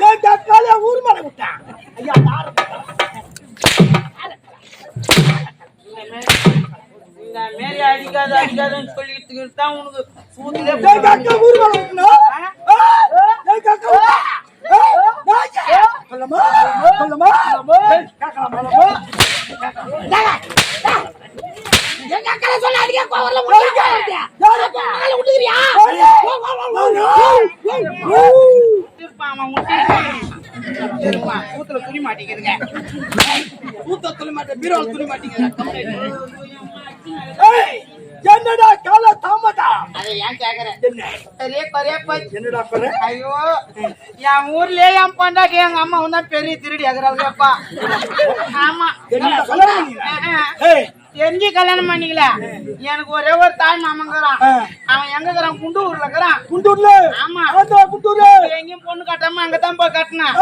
என் கக்கால ஊர் மேல விட்டான். ஐயா யாரு? இந்த மாரி அடிக்காத அடிக்காதன்னு சொல்லிட்டு தான் உனக்கு சூத்திலே என் கக்கா ஊர் மேல விட்டா என் கக்கா விட்டா சொல்லமா சொல்லமா கேட்கலாம் சொல்லமா எங்க அக்கா சொல்ல அடிக்க கோவர்ல முடியா கூத்துல துணி மாட்டிக்கிறதுங்க ஊத்த துணி மாட்டேன் பீரோல துணி மாட்டேங்கிறேன் ஏய் என்னடா கால தாமதா அதை ஏன் கேக்குறேன் பெரிய பெரிய போய் என்னடா பண்ண ஐயோ என் ஊர்லயே என் பொண்டாட்டி எங்க அம்மா தான் பெரிய திருடி ஆகுறாங்கப்பா ஆமா தெரிஞ்சு கல்யாணம் பண்ணிக்கல? எனக்கு ஒரே ஒரு தாய் மாமங்கிறான். அவன் எங்க இருக்கிறான்? குண்டூர்ல இருக்கிறான். குண்டூர்ல? ஆமா. குண்டூர்ல. எங்கேயும் பொண்ணு கட்டாம அங்கதான் போய் கட்டினான்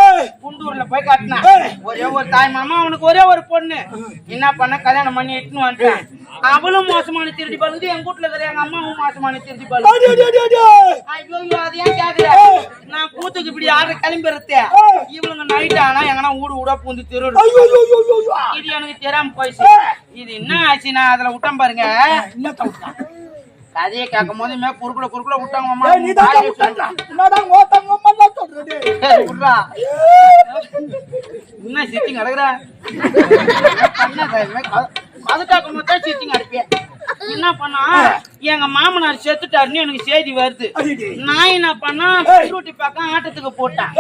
குண்டூர்ல போய் கட்டினான். ஒரே ஒரு தாய் மாமா அவனுக்கு ஒரே ஒரு பொண்ணு. என்ன பண்ண? கல்யாணம் பண்ணி இட்டுன்னு வந்துட்டான். அவளும் மோசமான திருடி பழுது எங்க வீட்டுல இருக்கிற எங்க அம்மாவும் மோசமான திருடி பழுது ஐயோ அது ஏன் கேக்குற? நான் கூத்துக்கு இப்படி ஆறு கிளம்பிடுறதே. இவளுங்க நைட் ஆனா எங்கன்னா ஊடு ஊடா பூந்து திருடு. இது எனக்கு தெரியாம போயிடுச்சு. இது என்ன ஆச்சு நான் அதுல விட்டேன் பாருங்க. கதையை கேட்கும் போது மே குறுக்குல குறுக்குல விட்டாங்க மாமா நீ தான் தவுட்டா என்னடா ஓத்தங்க மண்ணா சொல்றது விட்றா. என்ன சிட்டிங் அடகுற அதுக்காக மொத்தம் சிட்டிங் அடிப்பேன் என்ன பண்ணா? எங்க மாமனார் செத்துட்டாருன்னு எனக்கு செய்தி வருது. நான் என்ன பண்ணா. ரூட்டி பக்கம் ஆட்டத்துக்கு போட்டேன்.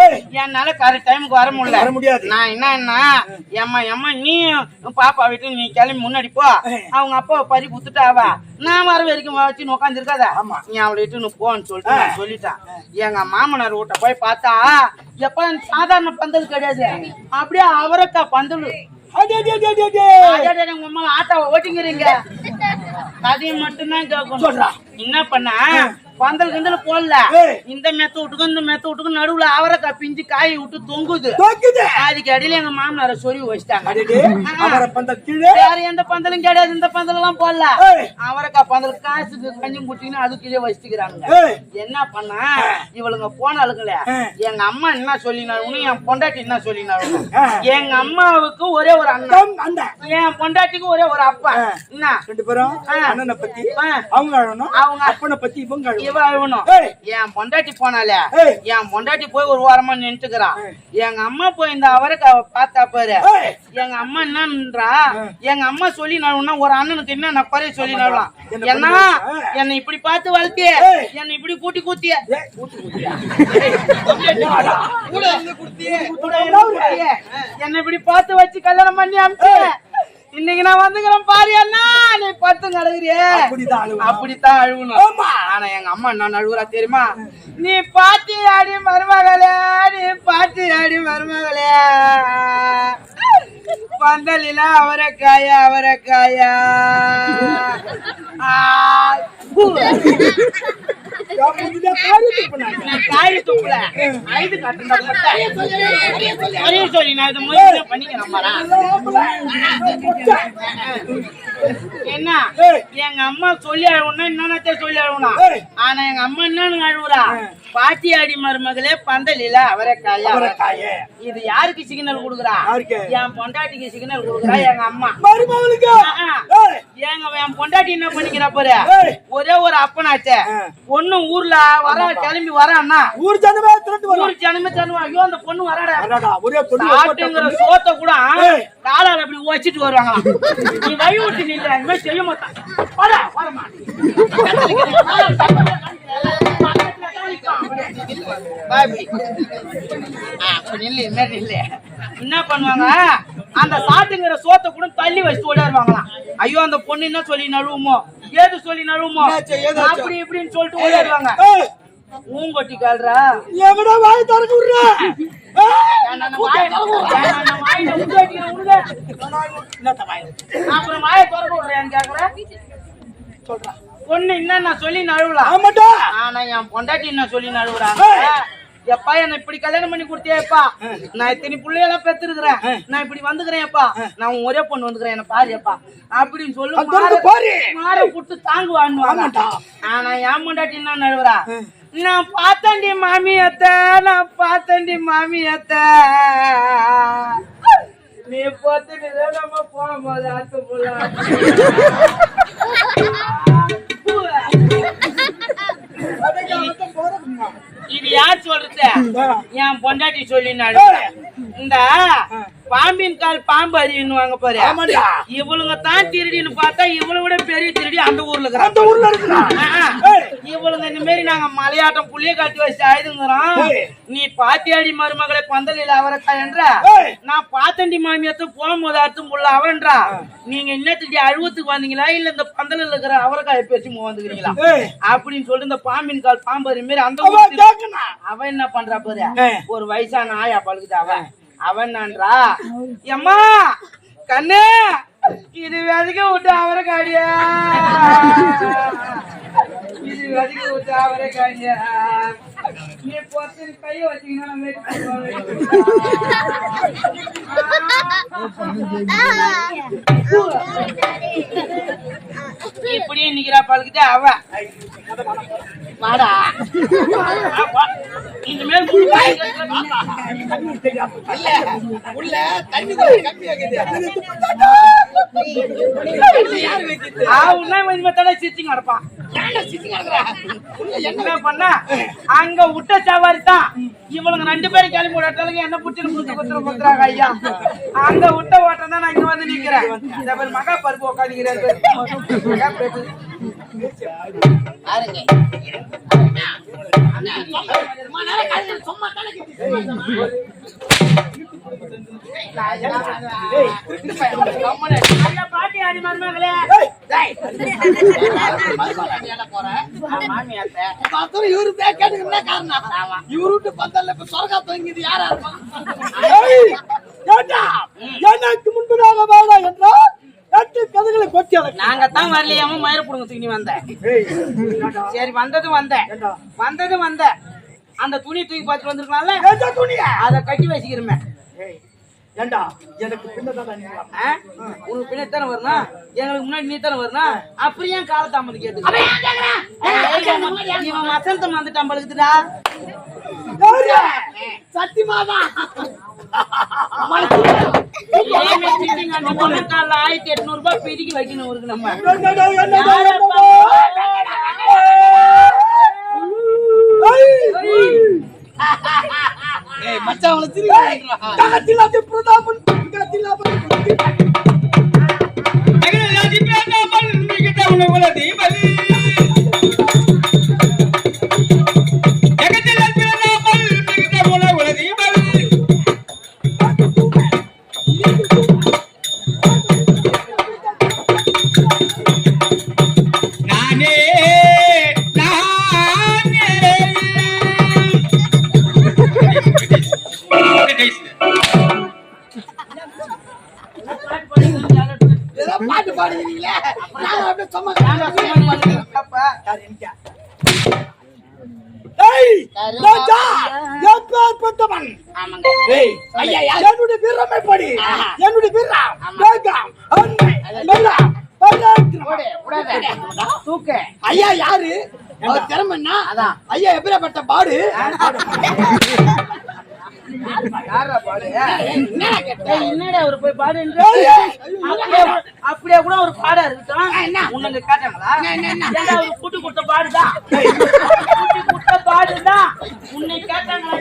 என்னால கரெக்ட் டைமுக்கு வர முடியல. வர முடியாது. நான் என்ன என்ன? எம்மா எம்மா நீ பாப்பா வீட்டு நீ கிளம்பி முன்னாடி போ. அவங்க அப்பாவை பறி குத்துட்டாவா நான் வர வரைக்கும் வச்சு உட்காந்துருக்காத ஆமா. நீ அவளை இட்டு போன்னு சொல்லிட்டு நான் சொல்லிட்டேன். எங்க மாமனார் வீட்ட போய் பார்த்தா எப்ப சாதாரண பந்தல் கிடையாது. அப்படியே அவரக்காய் பந்தல். ஆட்டாவை ஓட்டிங்கிறீங்க கதையை மட்டும்தான் கேட்கணும். என்ன பண்ண? பந்தல் கிண்டல் போடல. இந்த மெத்த விட்டுக்கும் இந்த மெத்த விட்டுக்கும் நடுவுல அவரைக்காய் பிஞ்சு காயை விட்டு தொங்குது. அதுக்கு அடியில எங்க மாமனார சொருவி வச்சிட்டாங்க. வேற எந்த பந்தலும் கிடையாது இந்த பந்தல் எல்லாம் போடல. அவரைக்காய் பந்தல் காசுக்கு கஞ்சி குட்டின்னு அது கீழே வச்சுக்கிறாங்க. என்ன பண்ண? இவளுங்க போனாலுங்களே ஆ. எங்க அம்மா என்ன சொல்லினாலும் என் பொண்டாட்டி என்ன சொல்லினாலும். எங்க அம்மாவுக்கு ஒரே ஒரு அண்ணன். என் பொண்டாட்டிக்கு ஒரே ஒரு அப்பா. என்ன? ரெண்டு பேரும். அண்ணனை பத்தி. அவங்க அவங்க அப்பனை பத்தி இவங்க இவ அழுவணும் ஏய். என் பொண்டாட்டி போனாலே. என் பொண்டாட்டி போய் ஒரு வாரமா நின்றுக்கிறான் எங்க அம்மா போய் இந்த பார்த்தா பாரு. எங்க அம்மா என்னன்றா? எங்க அம்மா சொல்லி நழுவுனா ஒரு அண்ணனுக்கு என்ன நான் குறைய சொல்லி நழுவலாம் என்ன என்ன இப்படி பார்த்து வளர்த்திய. என்னை இப்படி கூட்டி கூத்திய. என்னை இப்படி பார்த்து வச்சு கல்யாணம் பண்ணி அனுப்பிச்சு இன்னைக்கு நான் வந்துக்கிறேன் பாரு அண்ணா. நீ பத்து அழுவணும். அப்படித்தான் அழுவணும் ஆமா. ஆனா எங்க அம்மா என்ன அழுவுறா தெரியுமா? நீ பாட்டி ஆடி மருமகளே நீ பாட்டி ஆடி மருமகளே. பந்தலில அவரைக்காயா அவரைக்காயா. ஆ, பூ. நான் முடிஞ்சா காரி துப்புனாங்க. நான் காய் துப்புல ஐது கட்டுண்டா அறிய சொல்லி நான் இதை. என்ன. எங்க அம்மா சொல்லி அழுவனா என்னன்னு சொல்லி அழுவனா ஏய். ஆனா எங்க அம்மா என்னன்னு அழுவுறா பாட்டி அடி மருமகளே பந்தலில அவரைக்காயா அவரைக்காயே. இது யாருக்கு சிக்னல் கொடுக்குறா? என் பொண்டாட்டிக்கு சிக்னல் கொடுக்குறா எங்க அம்மா மருமகளுக்கு ஆ, ஆ. ஏய், எங்க என் பொண்டாட்டி என்ன பண்ணிக்கிறா பாரு. ஒரே ஒரு அப்பனாச்சே. பொண்ணு ஊர்ல வர கிளம்பி வரான்னா ஊர் ஜனமே திரண்டு வரும் ஊர் ஜனமே தருவா ஐயோ அந்த பொண்ணு வராடா. ஒரே சோத்தை கூட. காலால அப்படி வச்சிட்டு வருவாங்க. நீ வழி விட்டு நில்ல இந்த மாதிரி செய்ய மாட்டான். வா நில்லு. என்ன பண்ணுவாங்க? அந்த சாட்டுங்கிற சோத்தை கூட தள்ளி வச்சுட்டு ஓடிடுவாங்களாம் ஐயோ அந்த பொண்ணு என்ன சொல்லி நழுவுமோ? ஏது சொல்லி நழுவுமோ? அப்படி இப்படின்னு சொல்லிட்டு ஓடிடுவாங்க ஊங்கொட்டி கால்றா எங்கடா வாய் திறக்க விடுற? அப்புறம் வாயை திறக்க விடுறேன்னு கேக்குறேன். சொல்றா. பொண்ணு என்ன நான் சொல்லி நழுவலாம் ஆமாடா. ஆனா என் பொண்டாட்டி என்ன சொல்லி நழுவுறாங்க. எப்பா என்ன இப்படி கல்யாணம் பண்ணி கொடுத்தியேப்பா? நான் இத்தனை பிள்ளையெல்லாம் பெத்துருக்கிறேன் நான் இப்படி வந்துக்கிறேன்ப்பா. நான் ஒரே பொண்ணு வந்துக்கிறேன். என்ன பாருப்பா அப்படின்னு சொல்லு. மாற புட்டு தாங்குவான்னு. ஆனா என் பொண்டாட்டி என்ன நழுவுறா? நான் பார்த்தேன்டி மாமியத்த நான் பார்த்தேன்டி மாமியத்த நீ பார்த்துட்டு நம்ம போகும்போது ஆத்து போலாம் இது யார் சொல்றது? என் பொண்டாட்டி சொல்லி இந்த பாம்பின் கால் பாம்பு அறியுன்னு பாரு ஆமாடா. இவளுங்க தான் திருடின்னு பார்த்தா இவளை விட பெரிய திருடி அந்த ஊர்ல அந்த ஊர்ல. இவளுங்க இந்த மாதிரி நாங்க மலையாட்டம் புள்ளிய காட்டி வச்சு ஆயுதுங்கிறோம். நீ பாத்தியாடி மருமகளை பந்தலில் அவரக்காய் என்ற. நான் பாத்தண்டி மாமியத்தை போகும்போது அர்த்தம் முள்ள அவன்றா நீங்க இன்னத்துக்கு அழுவத்துக்கு வந்தீங்களா இல்ல இந்த பந்தலில் இருக்கிற அவரக்காயை பேசி வந்துக்கிறீங்களா. அப்படின்னு சொல்லிட்டு இந்த பாம்பின் கால் பாம்பு மாரி அந்த அவ ஊர் திரு- கேக்குனா. அவன் என்ன பண்றா பாரு. ஒரு வயசான ஆயா பழுகுது அவன் அவன் என்னன்றா எம்மா கண்ணு இது வெதுக்க விட்டு அவரை காடியா இது வெதுக்க விட்டு அவரை காடியா நீ பொத்து கைய வச்சீங்கன்னா இப்படியே நிக்கிறா பழுகுது அவ. வாடா. இனிமேல் உள்ள தண்ணி கம்மியா இருக்குது. நடப்பான் என்ன பண்ண? அங்க விட்ட சவாரி தான். இவனுங்க ரெண்டு பேரும் கிளம்பி விடட்டாலுங்க என்ன புடிச்சு குத்து குத்துற குத்துறாங்க ஐயா. அங்க விட்ட ஓட்டம் தான் நான் இங்க வந்து நிக்கிறேன். இந்த மகா பருப்பு உட்காந்துக்கிறேன் கட்டி. பாட்டி ஆடி மருமகளே இவரு பேக் கேட்டுக்கு என்ன காரணம். இவரு பந்தல்ல இப்ப சொர்க்கா தொங்கிது யாரா இருப்பான் ஏய், ஏண்டா? எனக்கு முன்பதாக வாடா என்றால் எட்டு கதைகளை கொட்டி அடக்கு. நாங்க தான் வரலையாம மயிர புடுங்க தூக்கி வந்தேன் ஏய், சரி வந்தது வந்தேன் ஏண்டா? வந்தது வந்தேன் அந்த துணி தூக்கி பார்த்துட்டு வந்திருக்கலாம்ல? அதை கட்டி வச்சுக்கிறமே. ஏண்டா? எனக்கு நீ? உனக்கு பின்னாடி தானே வரணும் எங்களுக்கு முன்னாடி நீ தானே வரணும் அப்புறம் ஏன் காலத்தாமது கேட்டு இவன் வசந்தம் வந்துட்டான் பழுகுதுடா ஏறியா? சத்தியமாதான் ஆயிரத்தி எட்நூறு ரூபாய் பிரிக்கி வைக்கணும் இருக்கு நம்ம மச்சான் பிரதாபன், எப்பேற்பட்டவன்? ஐயா என்னுடைய வீரமை படி என்னுடைய வீரம். வேகம் அன்மை ஐயா யாரு? அவர் திறமை என்ன அதான். ஐயா எப்படிப்பட்ட பாடு. என்னடா அவரு போய் ஏய், அப்படியே கூட ஒரு பாடா இருக்கட்டும். உனக்கு கேட்டாங்களா அவரு கூட்டு கொடுத்த பாடுதான் கூட்டி கொடுத்த பாடுதான் உன்னை கேட்டாங்களா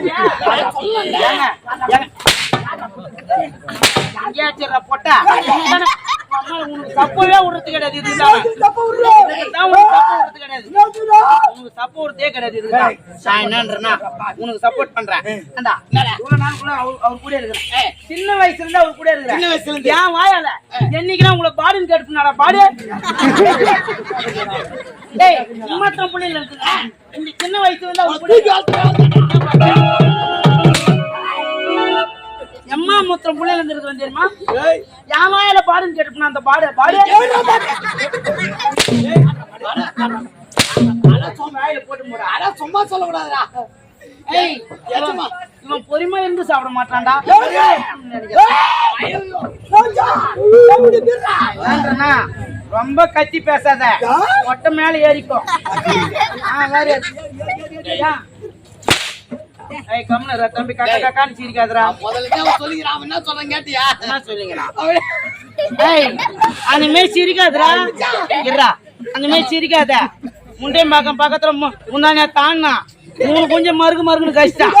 பொட்டா? உனக்கு உனக்கு தப்பவே விடுறது கிடையாது இதுதான்? கிடையாது? உனக்கு சப்போர்ட்டே கிடையாது நான் உனக்கு சப்போர்ட் பண்றேன். இவ்வளவு நாளுக்குள்ள அவர் அவர் கூட இருக்கிறேன் சின்ன வயசுல இருந்து அவர் கூட இருக்கிறேன் சின்ன வயசுல இருந்து. ஏன் வாயால என்னைக்குனா உங்களை பாடுன்னு கேட்டுனாடா பாடு. டேய் சும்மாத்தான் பிள்ளைல இருக்குது இந்த சின்ன வயசுல இருந்து அவர் கூட எம்மா முத்திரம் பிள்ளைல இருந்து இருக்கு தெரியுமா? ஏய், வாயால பாடுன்னு கேட்டுனா அந்த பாடு பாடு. அட சும்மா சொல்லக்கூடாதுடா. ஏய், இவன் இவன் பொறுமை இருந்து சாப்பிட மாட்டான்டா. ரொம்ப கத்தி பேசாத. ஒட்ட மேல ஏறிக்கும்? ஏய் கம்னரா தம்பி கக்க கக்கான்னு சிரிக்காதடா. முதல்ல அவன் சொல்லிக்கிறான். அவன் என்ன சொல்றான் கேட்டியா? என்ன சொல்லுங்கடா ஏய் அந்த மாதிரி சிரிக்காதடா இருடா. அந்த மாதிரி சிரிக்காத. முண்டையும் பக்கம் பக்கத்துல முந்தானே முந்தானியா தான்னா. மூணு கொஞ்சம் மறுக்கு மறுக்குன்னு கஷ்டம்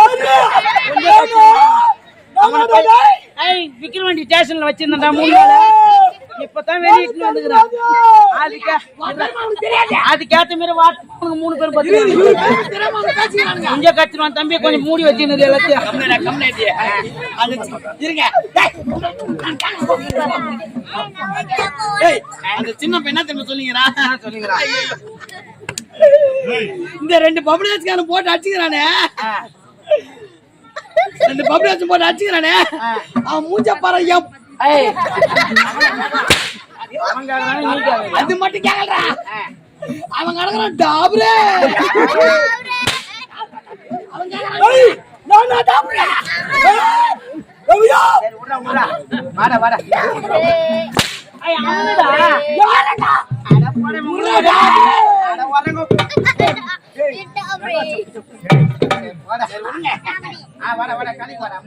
அவனை விக்கிரவாண்டி ஸ்டேஷன்ல வச்சிருந்தா மூணு இப்பதான் வெளியிட்டு வந்துக்கிறான். அதுக்கு அதுக்கேத்த மாதிரி வாட்டு மூணு பேர் கொஞ்சம் தம்பி கொஞ்சம் மூடி வச்சிருந்தது எல்லாத்தையும். இருங்க. அந்த சின்ன பையன் என்ன தெரியுமா இந்த ரெண்டு பப்ளி வச்சுக்கான போட்டு அடிச்சுக்கிறானே. ரெண்டு பப்ளி வச்சு போட்டு அடிச்சுக்கிறானே. அவன் மூஞ்ச பாரு கேக்குற. அது மட்டும் கேக்கலடா அவன் கிடக்குறான் டாப்ரே. ஏய், நான் நான் டாப்ரே. ரவியா, வாடா வாடா. ஏய். அவனடா யாரடா? வர வர முருகா வர